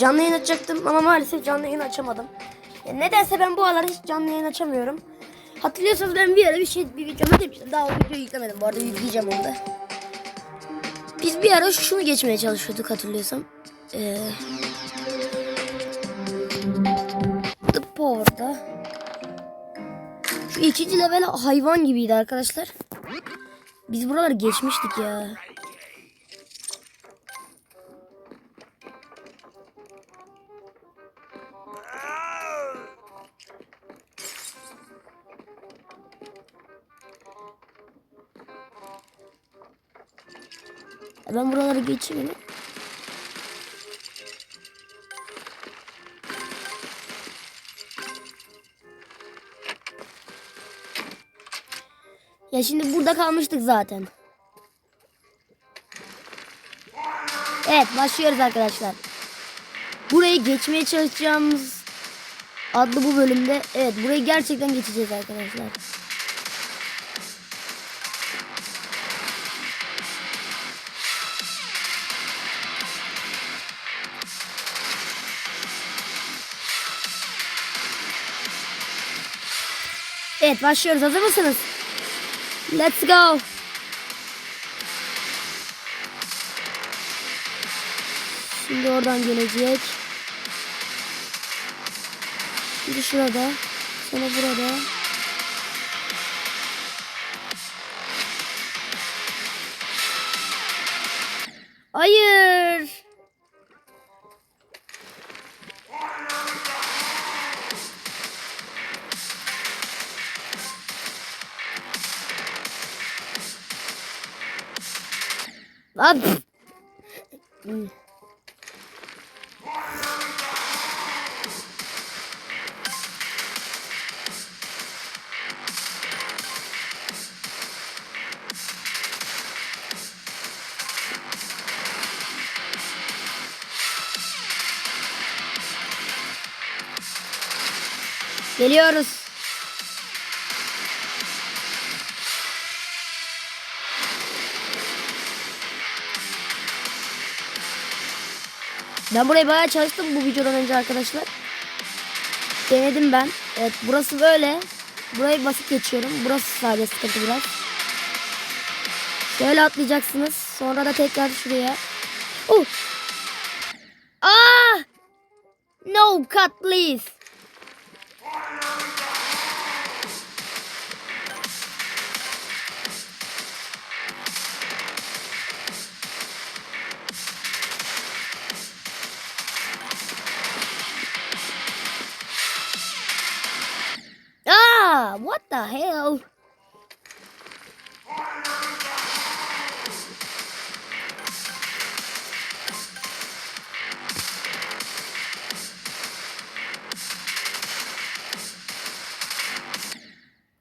canlı yayın açacaktım ama maalesef canlı yayın açamadım. Ya nedense ben bu aralar hiç canlı yayın açamıyorum. Hatırlıyorsanız ben bir ara bir şey bir video demiştim. Daha o videoyu yüklemedim. Bu arada yükleyeceğim onu da. Biz bir ara şunu geçmeye çalışıyorduk hatırlıyorsam. Ee, The Power'da. Şu ikinci level hayvan gibiydi arkadaşlar. Biz buraları geçmiştik ya. Ben buraları geçeyim. Ya şimdi burada kalmıştık zaten. Evet başlıyoruz arkadaşlar. Burayı geçmeye çalışacağımız adlı bu bölümde evet burayı gerçekten geçeceğiz arkadaşlar. Evet başlıyoruz. Hazır mısınız? Let's go. Şimdi oradan gelecek. Şimdi şurada. Sonra burada. Geliyoruz. Ben burayı bayağı çalıştım bu videodan önce arkadaşlar. Denedim ben. Evet burası böyle. Burayı basit geçiyorum. Burası sadece sıkıntı biraz. Şöyle atlayacaksınız. Sonra da tekrar şuraya. Oh. Ah! No cut please. Ah, what the hell?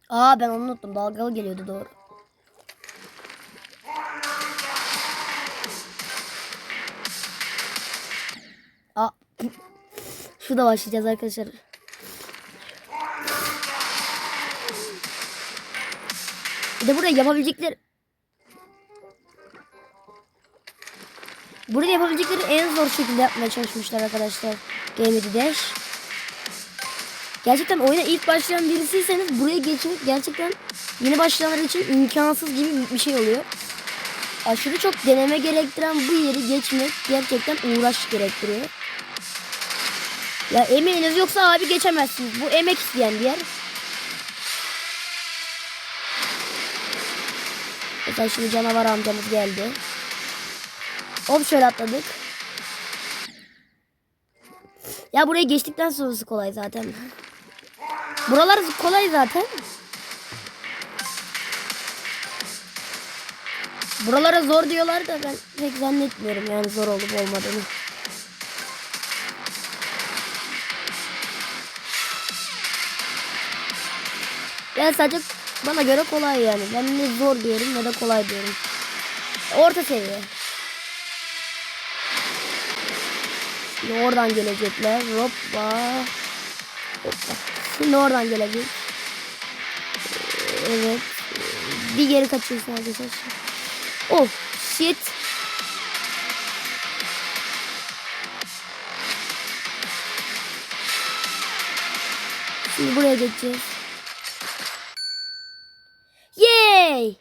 Aa ben onu unuttum. Dalgalı geliyordu doğru. Aa. Şurada başlayacağız arkadaşlar. Bir de buraya yapabilecekler... Burada yapabilecekleri en zor şekilde yapmaya çalışmışlar arkadaşlar. Game Dash. Gerçekten oyuna ilk başlayan birisiyseniz buraya geçmek gerçekten yeni başlayanlar için imkansız gibi bir şey oluyor. Aşırı çok deneme gerektiren bu yeri geçmek gerçekten uğraş gerektiriyor. Ya emeğiniz yoksa abi geçemezsiniz. Bu emek isteyen bir yer. Mesela şimdi canavar amcamız geldi. Hop şöyle atladık. Ya buraya geçtikten sonrası kolay zaten. Buralar kolay zaten. Buralara zor diyorlar da ben pek zannetmiyorum yani zor olup olmadığını. Yani sadece bana göre kolay yani. Ben ne zor diyorum ne de kolay diyorum. Orta seviye. Şimdi oradan gelecekler. Hoppa. Hoppa. Şimdi oradan gelebilir. Ee, evet. Bir geri kaçıyorsun arkadaşlar. Oh shit. Şimdi buraya geçeceğiz. Yay!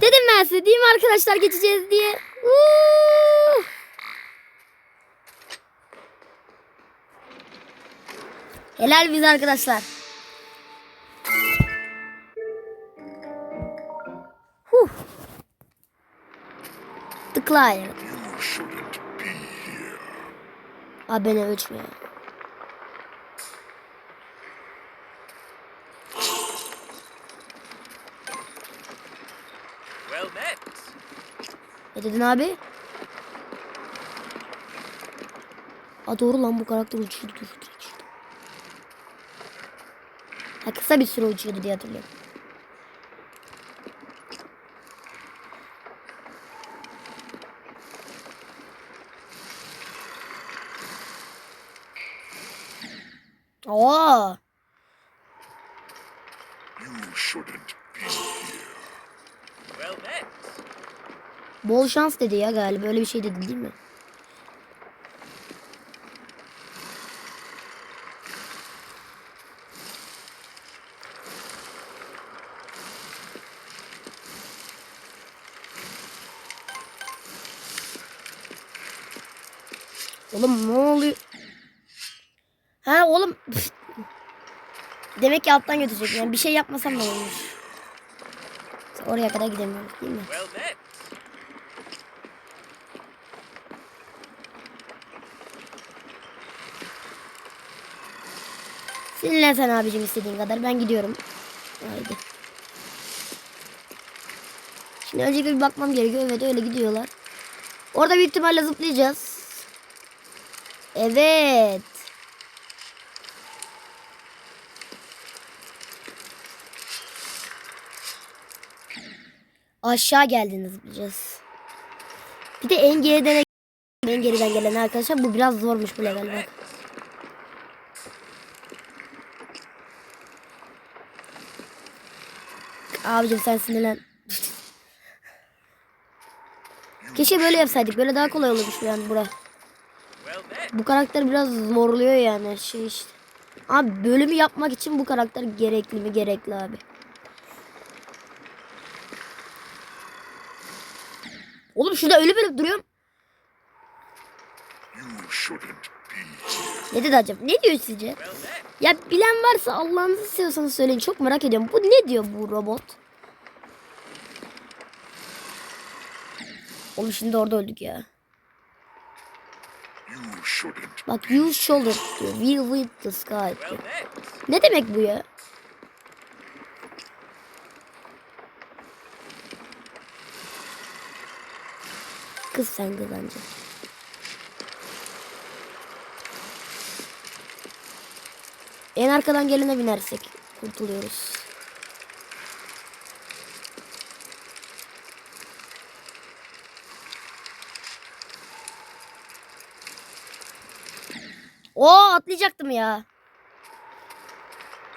Dedim ben size değil mi arkadaşlar geçeceğiz diye. Woo! Helal biz arkadaşlar. Huh. Abi beni ölçme. Well met. Ne dedin abi? Aa doğru lan bu karakter uçuyordu. Ha, kısa bir süre uçuyordu diye hatırlıyorum. Oo, You shouldn't be here. Well met. bol şans dedi ya galiba. Öyle bir şey dedi değil mi? Oğlum ne oluyor? Ha oğlum. Demek ki alttan götürecek. Yani bir şey yapmasam da olmuş. Oraya kadar gidemiyoruz değil mi? Sinirlen sen abicim istediğin kadar. Ben gidiyorum. Haydi. Şimdi öncelikle bir bakmam gerekiyor. Evet öyle gidiyorlar. Orada büyük ihtimalle zıplayacağız. Evet. Aşağı geldiğinde zıplayacağız. Bir de en geriden en geriden gelen arkadaşlar bu biraz zormuş bu level bak. Abicim sen sinirlen. Keşke böyle yapsaydık. Böyle daha kolay olurmuş yani bura. Bu karakter biraz zorluyor yani şey işte. Abi bölümü yapmak için bu karakter gerekli mi? Gerekli abi. Oğlum şurada ölü bölüp duruyorum. You. Ne dedi acaba? Ne diyor sizce? Ya bilen varsa Allah'ınızı seviyorsanız söyleyin. Çok merak ediyorum. Bu ne diyor bu robot? Oğlum şimdi orada öldük ya. You. Bak use shoulder diyor. Will with the sky diyor. Ne demek bu ya? Kız sen kız bence. En arkadan gelene binersek kurtuluyoruz. Oo atlayacaktım ya.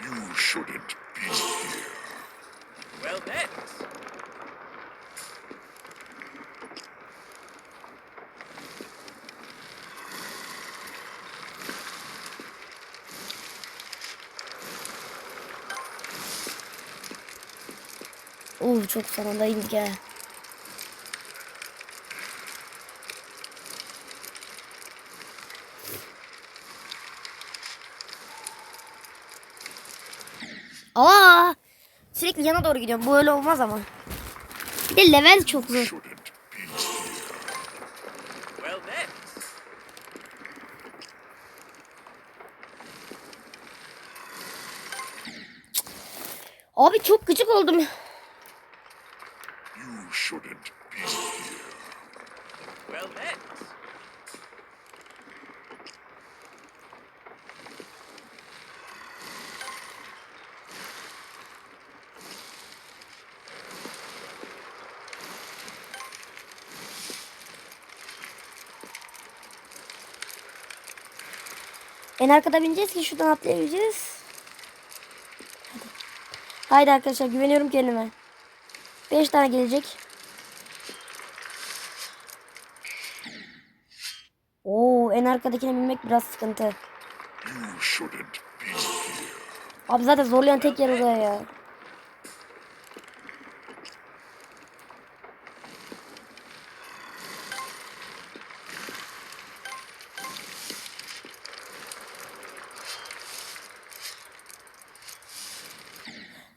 You shouldn't be here. Well met. Oo çok sonunda indik ha. Aa! Sürekli yana doğru gidiyorum. Bu öyle olmaz ama. Bir de level çok zor. Abi çok gıcık oldum. You shouldn't be here. Well met. En arkada bineceğiz ki şuradan atlayabileceğiz. Hadi. Haydi arkadaşlar güveniyorum kendime. 5 tane gelecek. Oo en arkadakine binmek biraz sıkıntı. Abi zaten zorlayan tek yer oraya ya.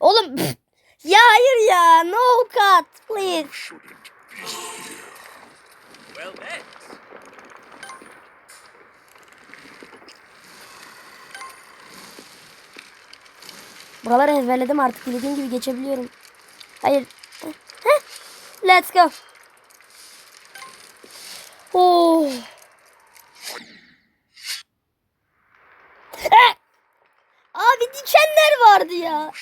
Oğlum pf, ya hayır ya no cut please. You shouldn't be here. Well met. Buraları ezberledim artık dilediğim gibi geçebiliyorum. Hayır. Heh. Let's go. Oh. Eh! Abi dikenler vardı ya.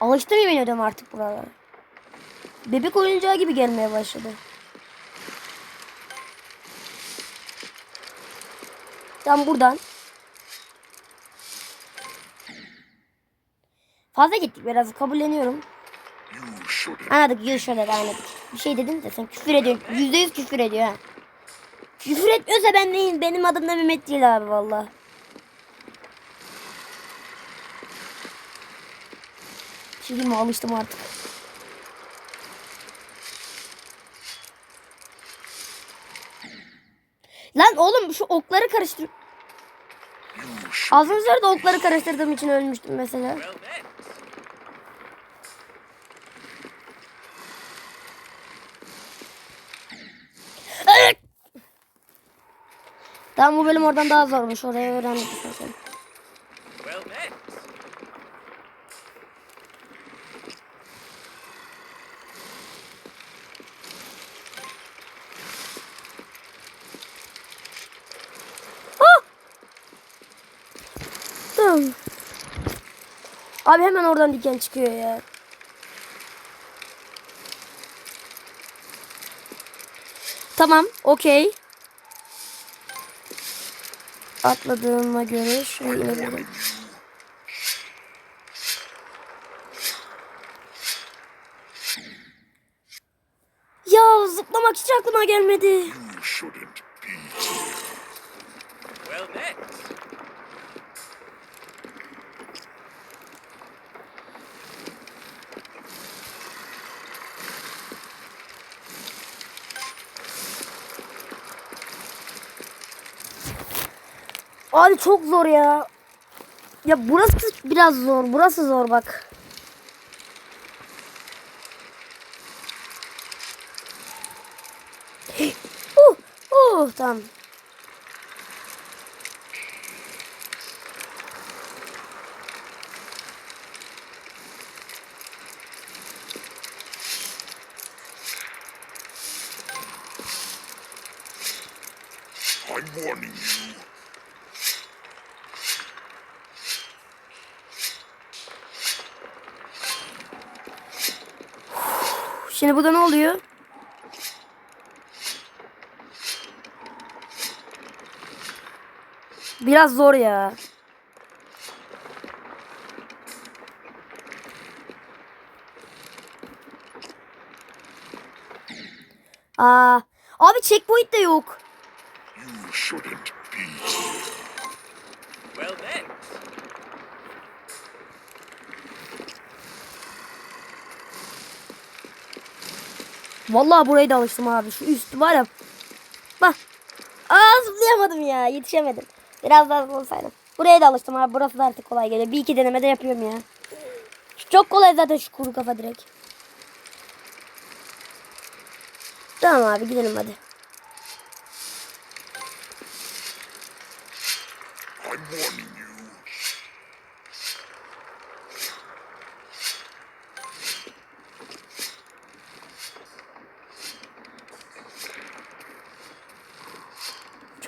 Alıştım yemin ediyorum artık buralara. Bebek oyuncağı gibi gelmeye başladı. Tam buradan. Fazla gittik biraz kabulleniyorum. Anladık you de anladık. Bir şey dedin de sen küfür ediyorsun. Yüzde yüz küfür ediyor ha. Küfür etmiyorsa ben neyim? Benim adım da Mehmet değil abi valla. Diyeyim mi? Alıştım artık. Lan oğlum şu okları karıştır. Should. Az önce de okları karıştırdığım için ölmüştüm mesela. Well met. Tamam bu bölüm oradan daha zormuş. Orayı öğrendik. Abi hemen oradan diken çıkıyor ya. Tamam, okey. Atladığıma göre şuraya inebilirim. Ya zıplamak hiç aklıma gelmedi. You shouldn't be here. Well met. Abi çok zor ya. Ya burası biraz zor. Burası zor bak. uh, uh, tamam. I'm warning you. Şimdi burada ne oluyor? Biraz zor ya. Aa, abi checkpoint de yok. You shouldn't be here. Well met. Vallahi burayı da alıştım abi. Şu üstü var ya. Bak. Aa zıplayamadım ya. Yetişemedim. Biraz daha hızlı olsaydım. Buraya da alıştım abi. Burası da artık kolay geliyor. Bir iki denemede yapıyorum ya. Çok kolay zaten şu kuru kafa direkt. Tamam abi gidelim hadi. I'm warning you.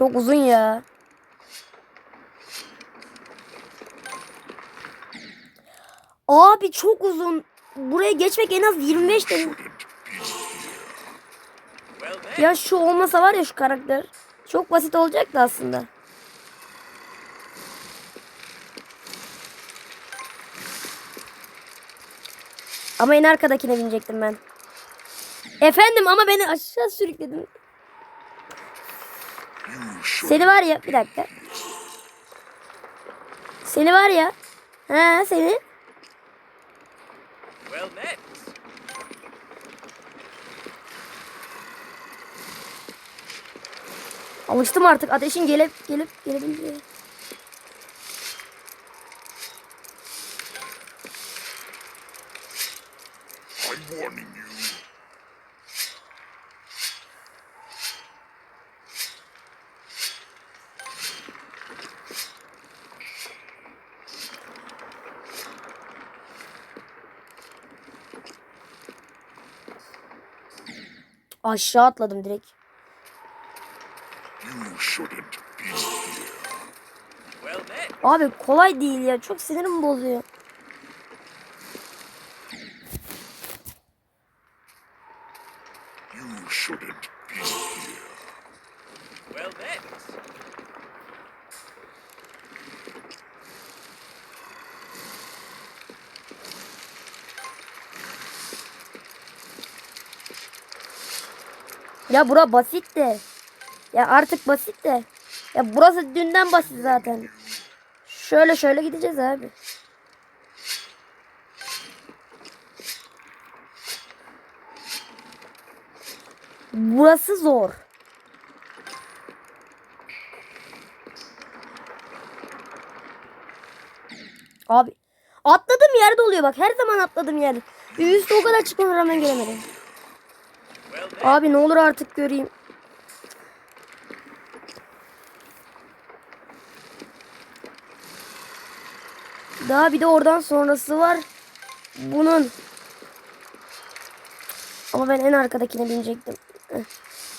Çok uzun ya. Abi çok uzun. Buraya geçmek en az 25 dedim. Shouldn't be here. Well met. Ya şu olmasa var ya şu karakter. Çok basit olacaktı aslında. Ama en arkadakine binecektim ben. Efendim ama beni aşağı sürükledin. Seni var ya bir dakika. Seni var ya. Ha seni. Well met. Alıştım artık ateşin gelip gelip gelebildiği. I'm warning you. Aşağı atladım direkt. Abi kolay değil ya. Çok sinirimi bozuyor. You shouldn't be here. Well met. Ya bura basit de. Ya artık basit de. Ya burası dünden basit zaten. Şöyle şöyle gideceğiz abi. Burası zor. Abi atladığım yerde oluyor bak her zaman atladığım yerde. Üstü o kadar çıkmama rağmen gelemedim. Abi ne olur artık göreyim. Daha bir de oradan sonrası var. Bunun. Ama ben en arkadakine binecektim. Eh.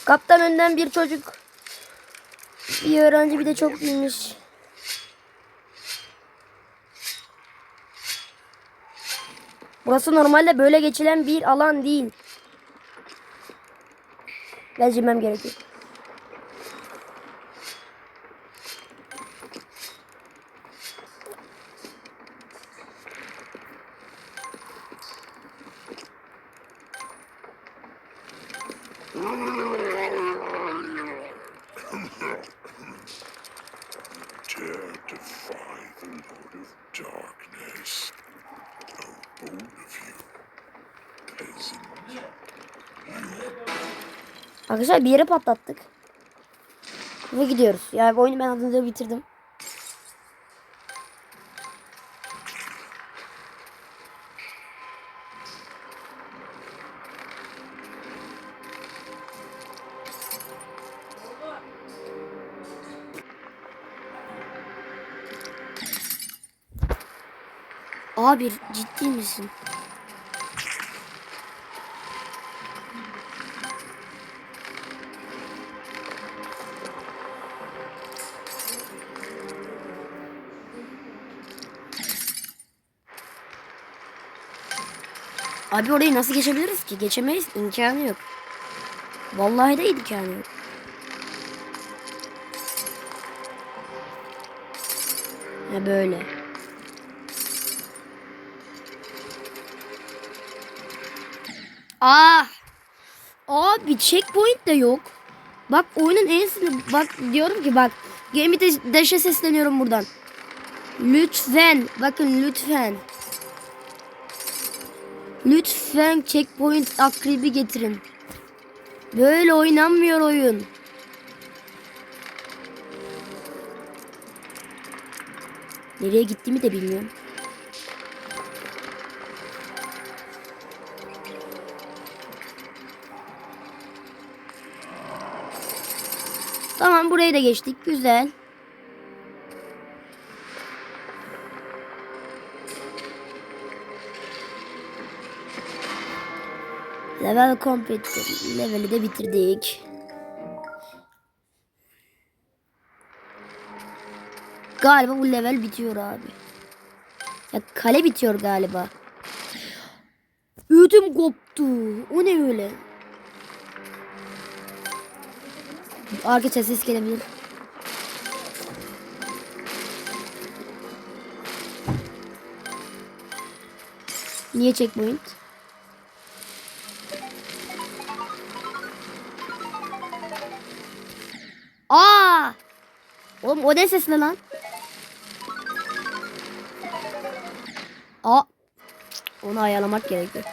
Kaptan önden bir çocuk. Bir öğrenci bir de çok büyümüş. Burası normalde böyle geçilen bir alan değil. Bezirmem gerekiyor. Arkadaşlar bir yere patlattık. Ve gidiyoruz. Yani oyunu ben adında bitirdim. Abi ciddi misin? Abi orayı nasıl geçebiliriz ki? Geçemeyiz. İmkanı yok. Vallahi de imkanı yok. Ha böyle. Ah! Abi checkpoint de yok. Bak oyunun en sinir... Bak diyorum ki bak. Game Dash'e sesleniyorum buradan. Lütfen. Bakın lütfen. Lütfen checkpoint akribi getirin. Böyle oynanmıyor oyun. Nereye gittiğimi de bilmiyorum. Tamam burayı da geçtik. Güzel. Level complete. Leveli de bitirdik. Galiba bu level bitiyor abi. Ya kale bitiyor galiba. Ödüm koptu. O ne öyle? Arka ses gelebilir. Niye checkpoint? Oğlum o ne ses ne lan? Aa. Onu ayarlamak gerekiyor.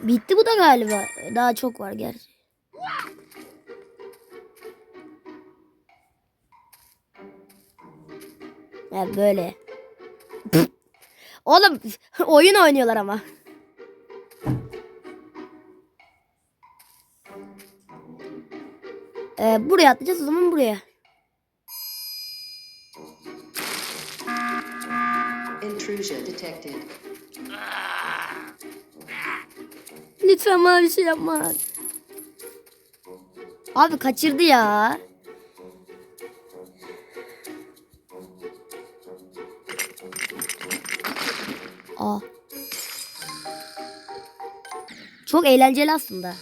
Bitti bu da galiba. Daha çok var gerçi. Ya böyle. Oğlum oyun oynuyorlar ama. Ee, buraya atlayacağız o zaman buraya. Intrusion detected. Lütfen bana bir şey yapma. Abi kaçırdı ya. Aa. Çok eğlenceli aslında.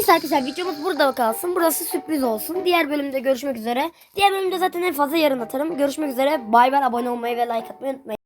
Neyse arkadaşlar videomuz burada kalsın. Burası sürpriz olsun. Diğer bölümde görüşmek üzere. Diğer bölümde zaten en fazla yarın atarım. Görüşmek üzere. Bay bay abone olmayı ve like atmayı unutmayın.